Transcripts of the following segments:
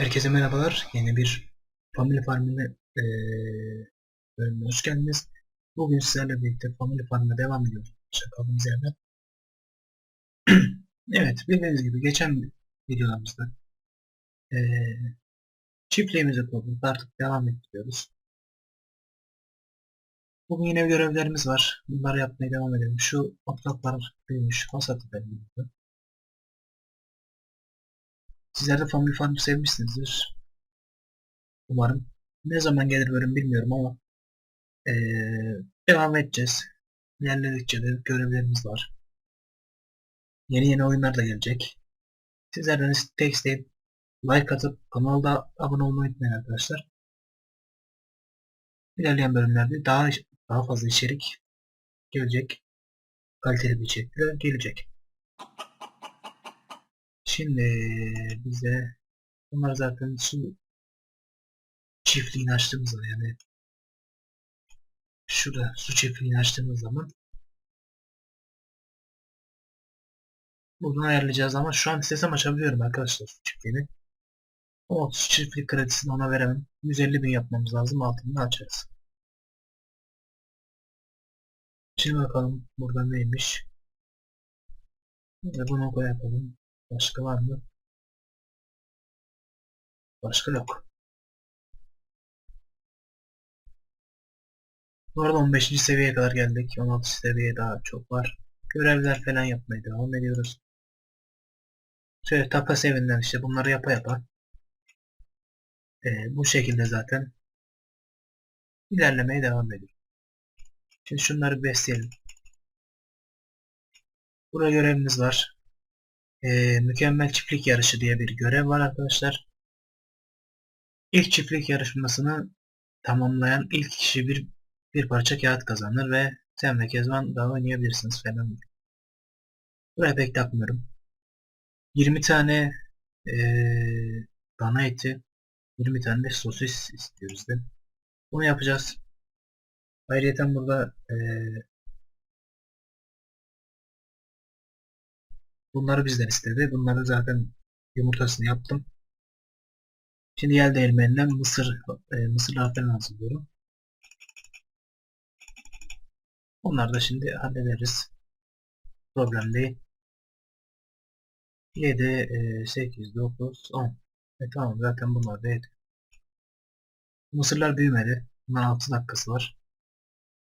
Herkese merhabalar. Yeni bir Family Farm'ın eee bölümüne hoş geldiniz. Bugün sizlerle birlikte Family Farm'a devam ediyoruz. Kaldığımız yerden. evet, bildiğiniz gibi geçen videolarımızda eee çiftliğimizi kurduk. Artık devam ediyoruz. Bugün yine görevlerimiz var. Bunları yapmaya devam edelim. Şu otlaklar büyümüş. Hasat edelim. Sizler de Family Farm'ı sevmişsinizdir. Umarım. Ne zaman gelir bölüm bilmiyorum ama eee, devam edeceğiz. İlerledikçe de görevlerimiz var. Yeni yeni oyunlar da gelecek. Sizlerden tek isteğim like atıp kanalda abone olmayı unutmayın arkadaşlar. İlerleyen bölümlerde daha daha fazla içerik gelecek. Kaliteli bir içerikler gelecek. Şimdi bize bunlar zaten su çiftliğini açtığımız zaman yani şurada su çiftliğini açtığımız zaman buradan ayarlayacağız ama şu an istesem açabiliyorum arkadaşlar su çiftliğini. Ama su çiftlik kredisini ona veremem. 150 bin yapmamız lazım altında açarız. Şimdi bakalım burada neymiş. Ve bunu koy yapalım. Başka var mı? Başka yok. Bu arada 15. seviyeye kadar geldik. 16 seviye daha çok var. Görevler falan yapmaya devam ediyoruz. Şöyle takas evinden işte bunları yapa yapa. Ee, bu şekilde zaten ilerlemeye devam ediyoruz. Şimdi şunları besleyelim. Burada görevimiz var. Ee, mükemmel çiftlik yarışı diye bir görev var arkadaşlar. İlk çiftlik yarışmasını tamamlayan ilk kişi bir bir parça kağıt kazanır ve sen ve Kezban daha oynayabilirsiniz falan. Buraya pek takmıyorum. 20 tane ee, dana eti 20 tane de sosis istiyoruz de. Bunu yapacağız. Ayrıca burada ee, bunları bizden istedi. Bunları zaten yumurtasını yaptım. Şimdi yel değirmeninden mısır e, mısırlar falan hazırlıyorum. Onları da şimdi hallederiz. Problem değil. 7, e, 8, 9, 10. E tamam zaten bunlar da yeter. Mısırlar büyümedi. Bunlar 6 dakikası var.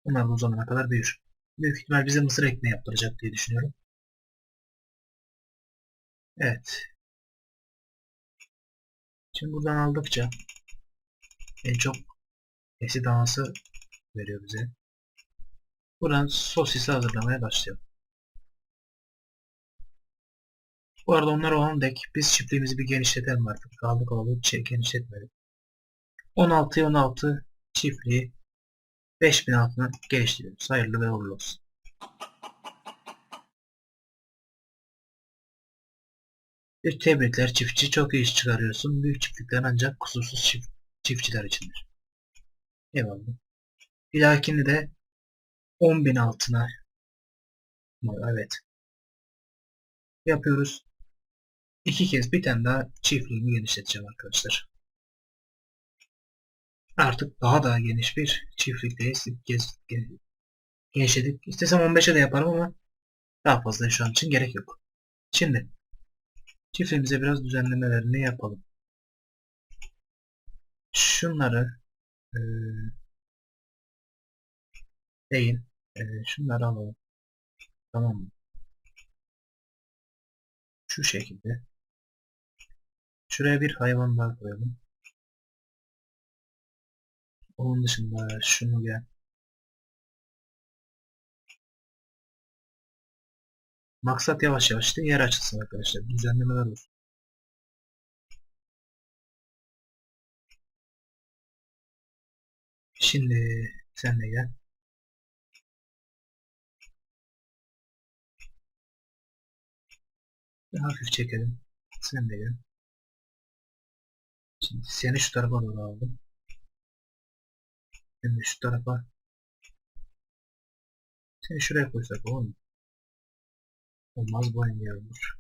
Bunlar da o zamana kadar büyür. Büyük ihtimal bize mısır ekmeği yaptıracak diye düşünüyorum. Evet. Şimdi buradan aldıkça en çok esi danası veriyor bize. Buradan sosisi hazırlamaya başlayalım. Bu arada onlar olan dek biz çiftliğimizi bir genişletelim artık. Kaldık olalı şey genişletmedik. 16'ya 16 çiftliği 5000 altına geliştiriyoruz. Hayırlı ve uğurlu olsun. Tebrikler çiftçi çok iyi iş çıkarıyorsun. Büyük çiftlikler ancak kusursuz çift, çiftçiler içindir. Eyvallah. Bir dahakini de 10.000 altına evet yapıyoruz. İki kez bir tane daha çiftliğimi genişleteceğim arkadaşlar. Artık daha da geniş bir çiftlikteyiz. Gez, genişledik. İstesem 15'e de yaparım ama daha fazla şu an için gerek yok. Şimdi çiftliğimize biraz düzenlemelerini yapalım. Şunları e, değil. E, şunları alalım. Tamam mı? Şu şekilde. Şuraya bir hayvan daha koyalım. Onun dışında şunu gel. Maksat yavaş yavaş da yer açılsın arkadaşlar. Düzenlemeler olsun. Şimdi sen de gel. Bir hafif çekelim. Sen de gel. Şimdi seni şu tarafa doğru aldım. Şimdi şu tarafa. Seni şuraya koysak olur mu? Olmaz bu oyun yağmur.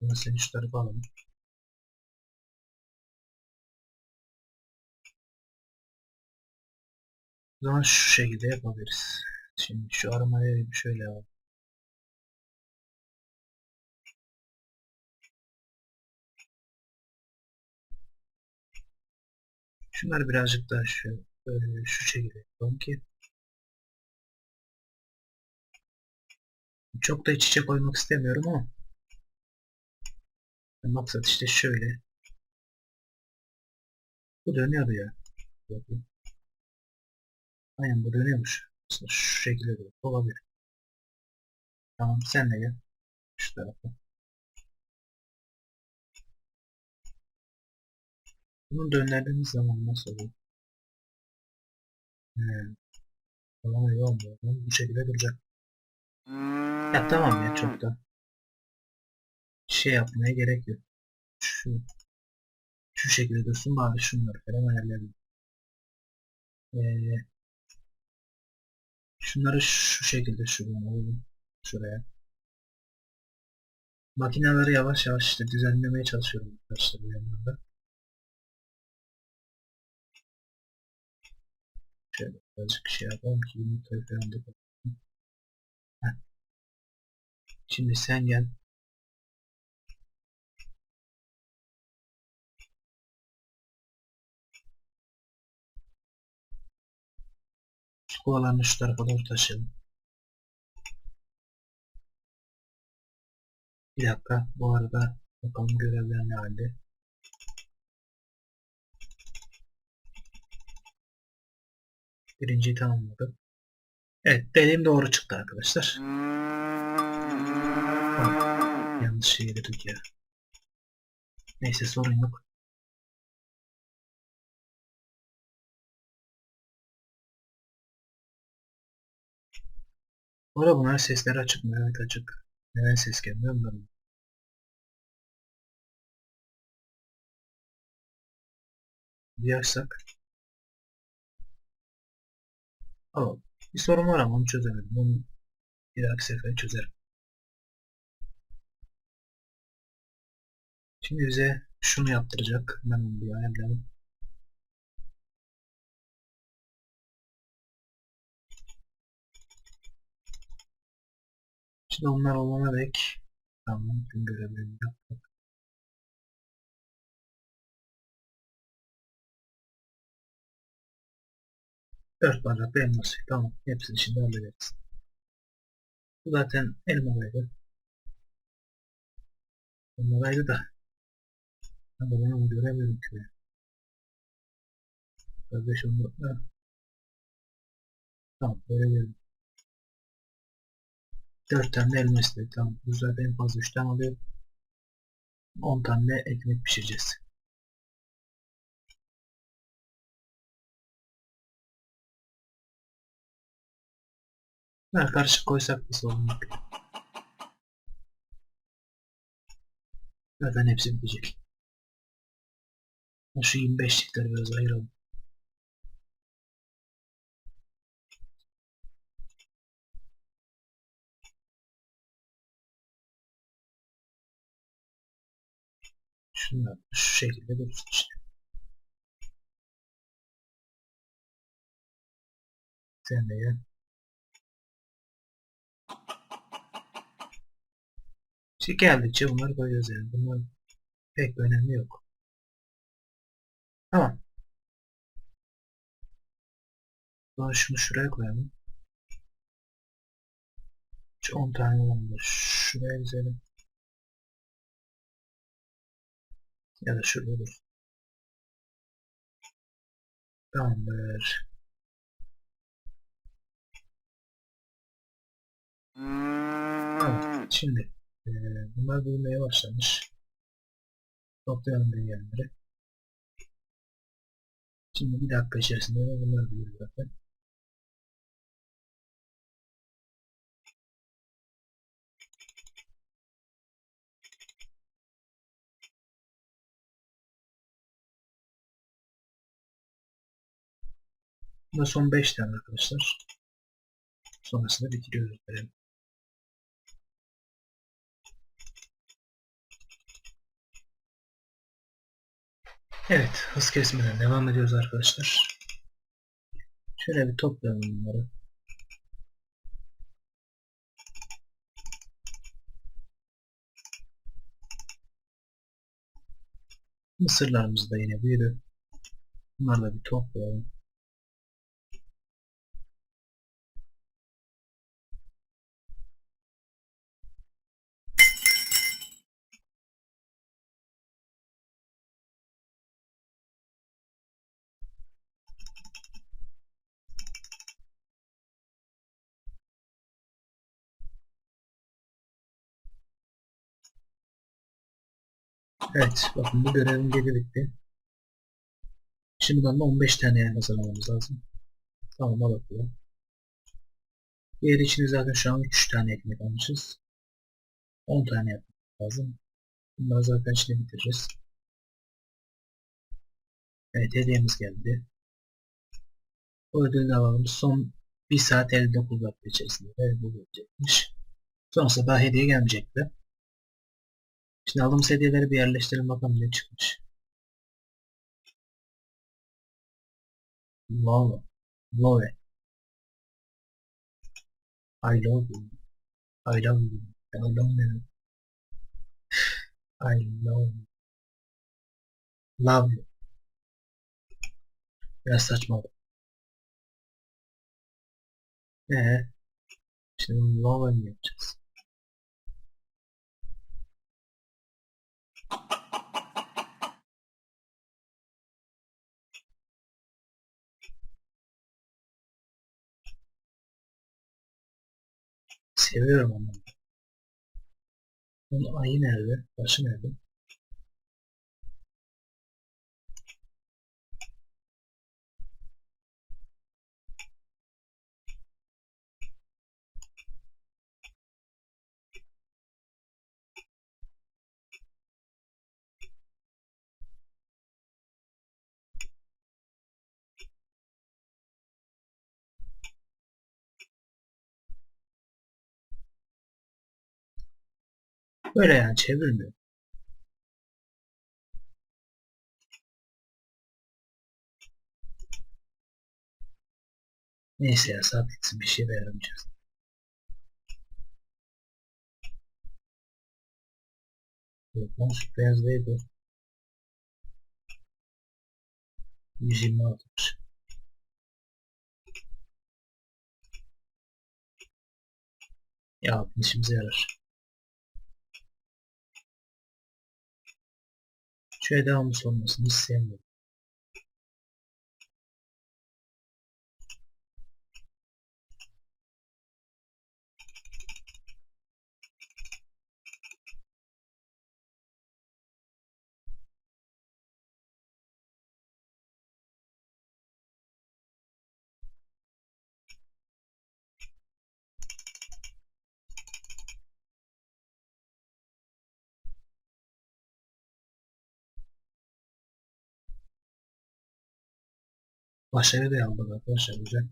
Bunu seni şu tarafa alalım. O zaman şu şekilde yapabiliriz. Şimdi şu aramayı şöyle alalım. Şunlar birazcık daha şu, şu şekilde yapalım ki çok da iç içe koymak istemiyorum ama. Maksat işte şöyle. Bu dönüyordu ya. Aynen bu dönüyormuş. Aslında şu şekilde de olabilir. Tamam sen de gel. Şu tarafa. Bunu döndürdüğümüz zaman nasıl olur? Hmm. Tamam öyle olmuyor bu şekilde duracak ya tamam ya çok da şey yapmaya gerek yok. Şu şu şekilde dursun bari şunları falan ayarlayalım. Ee, şunları şu şekilde şuradan alalım. Şuraya. Makineleri yavaş yavaş işte düzenlemeye çalışıyorum arkadaşlar bu yanlarda. Şöyle birazcık şey yapalım ki yumurtayı falan Şimdi sen gel. Şu kovalarını şu tarafa doğru taşıyalım. Bir dakika. Bu arada bakalım görevler ne halde. Birinciyi tamamladım. Evet dediğim doğru çıktı arkadaşlar. Tamam, yanlış şey yedik ya. Neyse sorun yok. Bu arada bunların sesleri açık mı? Evet açık. Neden ses gelmiyor bilmiyorum. Duyarsak. Alalım. Bir sorun var ama onu çözemedim. Bunu bir dahaki sefer çözerim. Şimdi bize şunu yaptıracak. Ben bir ayarlayalım. Şimdi onlar olana dek tamam tüm görevlerini yaptık. Dört bardaklı elması. Tamam. Hepsini şimdi hallederiz. Zaten elmalıydı. Elmalıydı da. Ben de bunu göremiyorum ki. Kardeş onu... Ha. Tamam. Geldim. 4 tane elma istedi. Tamam. Bu zaten en fazla 3 tane alıyor. 10 tane ekmek pişireceğiz. Ver karışık koysak bir sorun yok. Zaten hepsi bitecek. Şu 25'likleri biraz ayıralım. Şunlar şu şekilde dursun işte. Sen de gel. İşte geldikçe bunları koyuyoruz yani. Bunlar pek bir önemi yok. Tamam. Sonra şunu şuraya koyalım. Şu 10 tane olanları şuraya dizelim. Ya da şurada olur. Tamamdır. Tamam. Şimdi e, bunlar büyümeye başlamış. Toplayalım büyüyenleri. Şimdi bir dakika içerisinde de bunlar büyür zaten. Bu da son 5 tane arkadaşlar. Sonrasında bitiriyoruz görevi. Evet, hız kesmeden devam ediyoruz arkadaşlar. Şöyle bir toplayalım bunları. Mısırlarımız da yine büyüdü. Bunları da bir toplayalım. Evet, bakın bu görevin geri bitti. Şimdi bundan da 15 tane hazırlamamız lazım. Tamam al bakalım. Diğer için zaten şu an 3 tane ekmek almışız. 10 tane yapmak lazım. Bunları zaten şimdi bitireceğiz. Evet hediyemiz geldi. Bu ödülünü alalım. Son 1 saat 59 dakika içerisinde de bu gelecekmiş. Sonrasında daha hediye gelmeyecekti. Şimdi aldığımız hediyeleri bir yerleştirelim bakalım ne çıkmış. Love. Love. I love you. I love you. I love you. I love you. Love you. Biraz saçma. Ee, şimdi love you yapacağız. Seviyorum onu. Onun ayı nerede? Başı nerede? Böyle yani çevirmiyor. Neyse ya saat gitsin bir şey. Yok lan şu beyaz neydi? 126'mış. Ya işimize yarar. Şöyle devamlı sormasını hiç sevmiyorum. Başarı da aldık arkadaşlar güzel.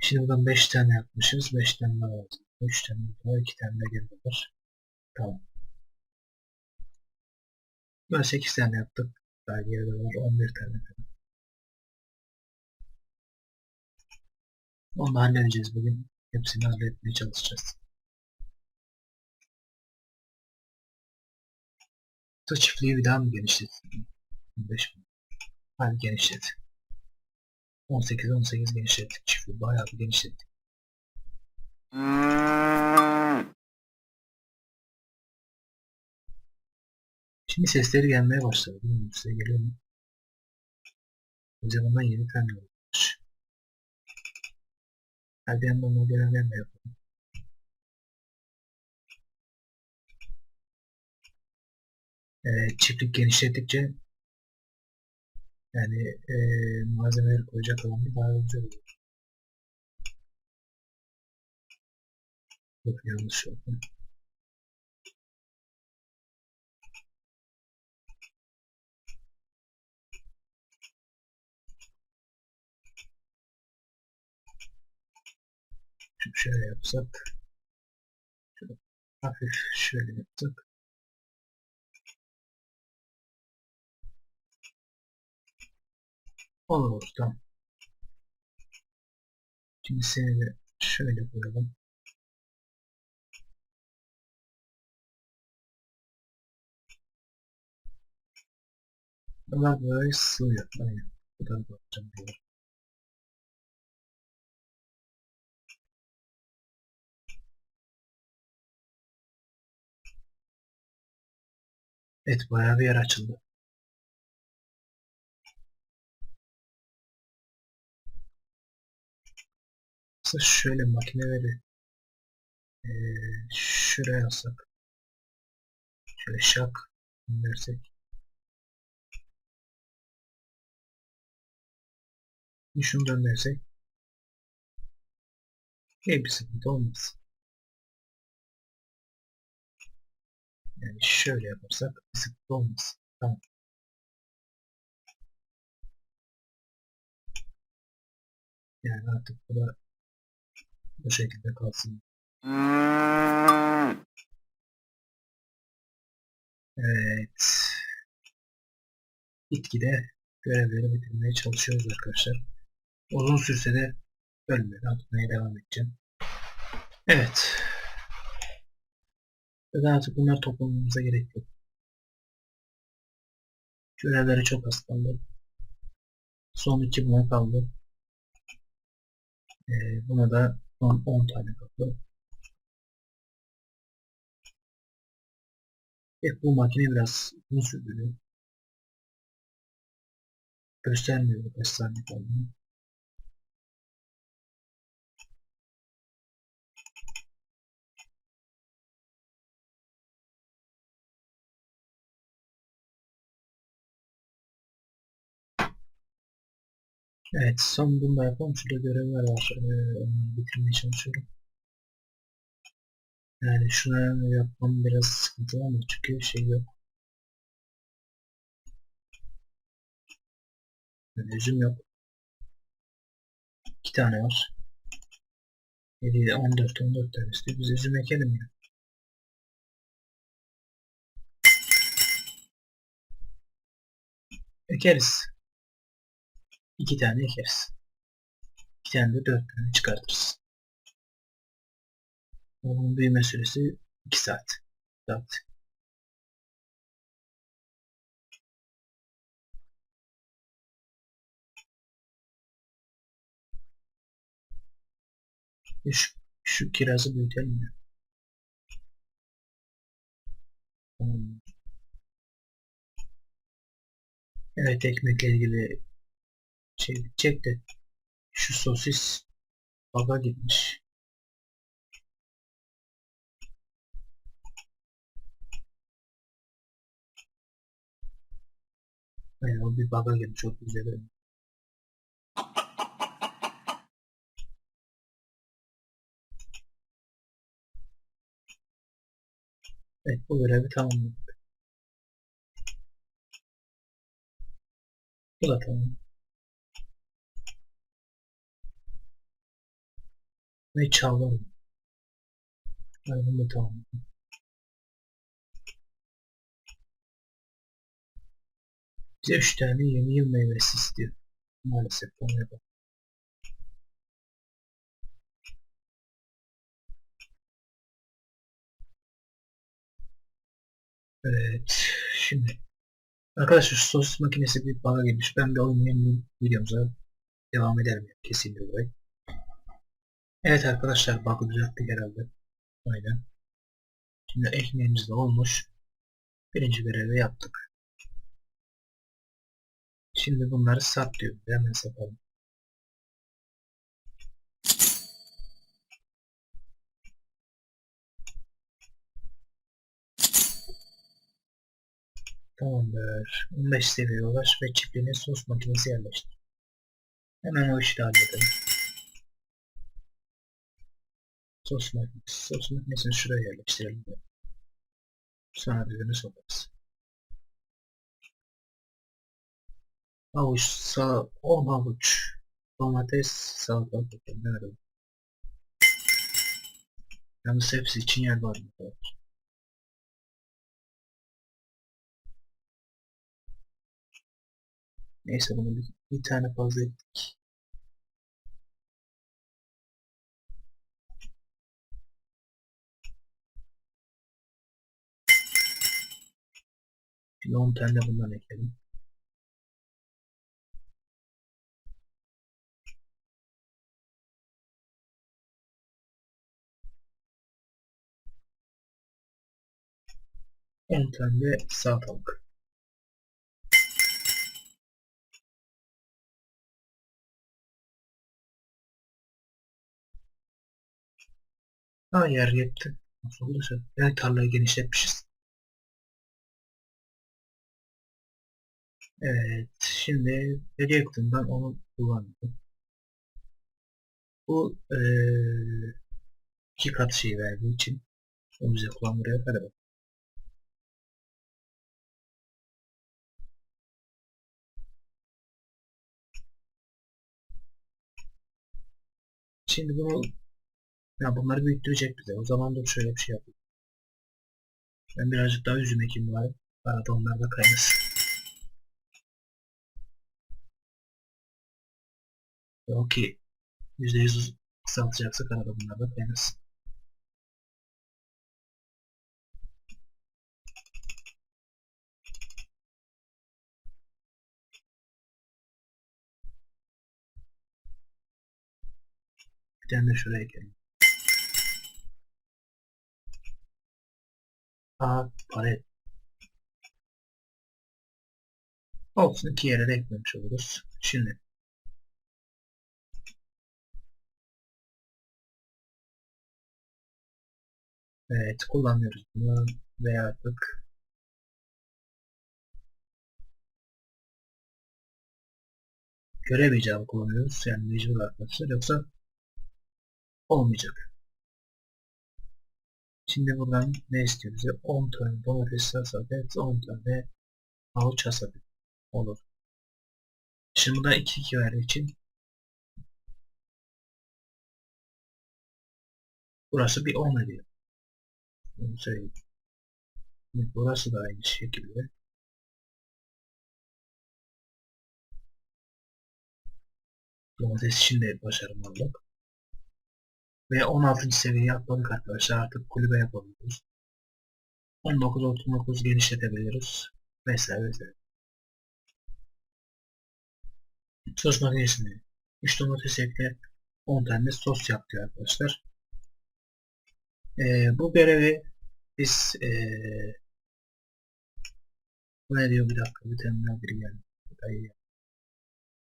Şimdi buradan 5 tane yapmışız. 5 tane daha lazım. 3 tane daha 2 tane de geride var. Tamam. Böyle 8 tane yaptık. Daha geride var 11 tane. Onu halledeceğiz bugün. Hepsini halletmeye çalışacağız. Bu çiftliği bir daha mı genişletsin? 15 mi? Hadi genişlet. 18 18 genişlettik çiftliği. Bayağı bir genişlettik. Şimdi sesleri gelmeye başladı. Bilmiyorum size geliyor mu? O zamandan yeni tane olmuş. Hadi yandan o yapalım. Ee, çiftlik genişlettikçe yani e, malzemeleri koyacak alanı daha güzel olur. Yok yanlış. Şimdi şöyle yapsak. Şöyle hafif şöyle yapsak. Olur olur tamam. Şimdi seni de şöyle koyalım. Bunlar böyle sığıyor. Aynen. Bu da bakacağım diyor. Evet bayağı bir yer açıldı. Aslında şöyle makineleri eee şuraya alsak şöyle şak dersek bir şunu döndürsek iyi bir sıkıntı olmaz. Yani şöyle yaparsak bir sıkıntı olmaz. Tamam. Yani artık bu da bu şekilde kalsın. Evet. Gitgide görevleri bitirmeye çalışıyoruz arkadaşlar. Uzun sürse de ölmeden atmaya devam edeceğim. Evet. Ve artık bunlar toplamamıza gerek yok. Görevleri çok az kaldı. Son iki buna kaldı. Ee, buna da son 10 tane kaldı. Evet, bu makine biraz uzun sürdürüyor. Göstermiyor kaç saniye kaldığını. Evet, son bunu da yapalım. Şurada görevler var. Ee, onları bitirmeye çalışıyorum. Yani şunu yapmam biraz sıkıntılı ama çünkü şey yok. Üzüm yok. İki tane var. 7, 14, 14 tane istiyor. Biz üzüm ekelim ya. Ekeriz. İki tane ekeriz. İki tane de dört tane çıkartırız. Onun büyüme süresi 2 saat. saat. Şu, şu kirazı büyütelim mi? Hmm. Evet ekmekle ilgili şey bitecek de şu sosis baga gitmiş. Yani o bir baga girmiş çok güzel. Evet bu görevi tamamladık. Bu da tamam. Ve çalalım. Da tamamladım. Bize 3 tane yeni yıl meyvesi istiyor. Maalesef onu yapalım. Evet. Şimdi. Arkadaşlar sos makinesi bir bana gelmiş. Ben bir oyun yenileyim videomuza devam ederim. Yani, kesinlikle. Evet arkadaşlar bug'ı düzelttik herhalde. Aynen. Şimdi ekmeğimiz de olmuş. Birinci görevi yaptık. Şimdi bunları sat diyor. Hemen satalım. Tamamdır. 15 seviye ulaş ve çiftliğine sos makinesi yerleştir. Hemen o işi de halledelim. Sos makinesi. Sos makinesini şuraya yerleştirelim. Sonra düzeni sokarız. Havuç, sağ, 10 havuç, domates, salatalık, nerede? Yalnız hepsi için yer var mı? Neyse bunu bir, bir tane fazla ettik. Bir 10 tane de bundan ekledim. On tane de salatalık. Ha yer yetti. Nasıl olursa. Yani tarlayı genişletmişiz. Evet. Şimdi hediye kutumdan onu kullandım. Bu eee iki kat şey verdiği için o bize kullandırıyor. Hadi bakalım. Şimdi bunu ya bunları büyüttürecek bize. O zaman da şöyle bir şey yapayım. Ben birazcık daha üzüm ekeyim bari. Arada onlar da kaynasın. O ki %100 kısaltacaksak arada bunlar da kaynasın. Bir tane de şuraya ekleyelim. Aa para. Olsun iki yere de eklemiş oluruz. Şimdi Evet kullanıyoruz bunu veya artık görev icabı kullanıyoruz. Yani mecbur arkadaşlar yoksa olmayacak. Şimdi buradan ne istiyor bize? 10 tane domates hasadet, 10 tane havuç hasadet olur. Şimdi burada 2 2 verdiği için burası bir 10 ediyor. Söyleyeyim. Şimdi burası da aynı şekilde. Domates için de başarım aldık. Ve 16. seviyeyi atladık arkadaşlar. Artık kulübe yapabiliyoruz. 19-39 genişletebiliriz. Vesaire vesaire. Sos makinesini 3 domates ekle 10 tane sos yaptı arkadaşlar. Ee, bu görevi biz ee, ne diyor bir dakika bir tane daha biri geldi. Ay,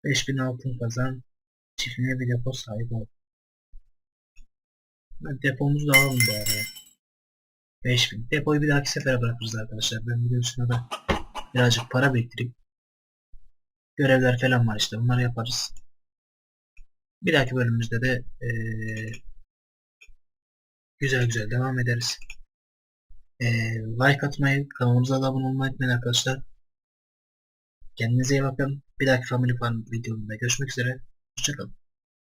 5000 altın kazan çiftliğine bir depo sahibi ol. Depomuzu da alalım bari ya. 5000. Depoyu bir dahaki sefere bırakırız arkadaşlar. Ben biliyorsun da birazcık para biriktirip görevler falan var işte bunları yaparız. Bir dahaki bölümümüzde de ee, güzel güzel devam ederiz. Ee, like atmayı, kanalımıza da abone olmayı unutmayın arkadaşlar. Kendinize iyi bakın. Bir dahaki Family Farm videomda görüşmek üzere. Hoşçakalın.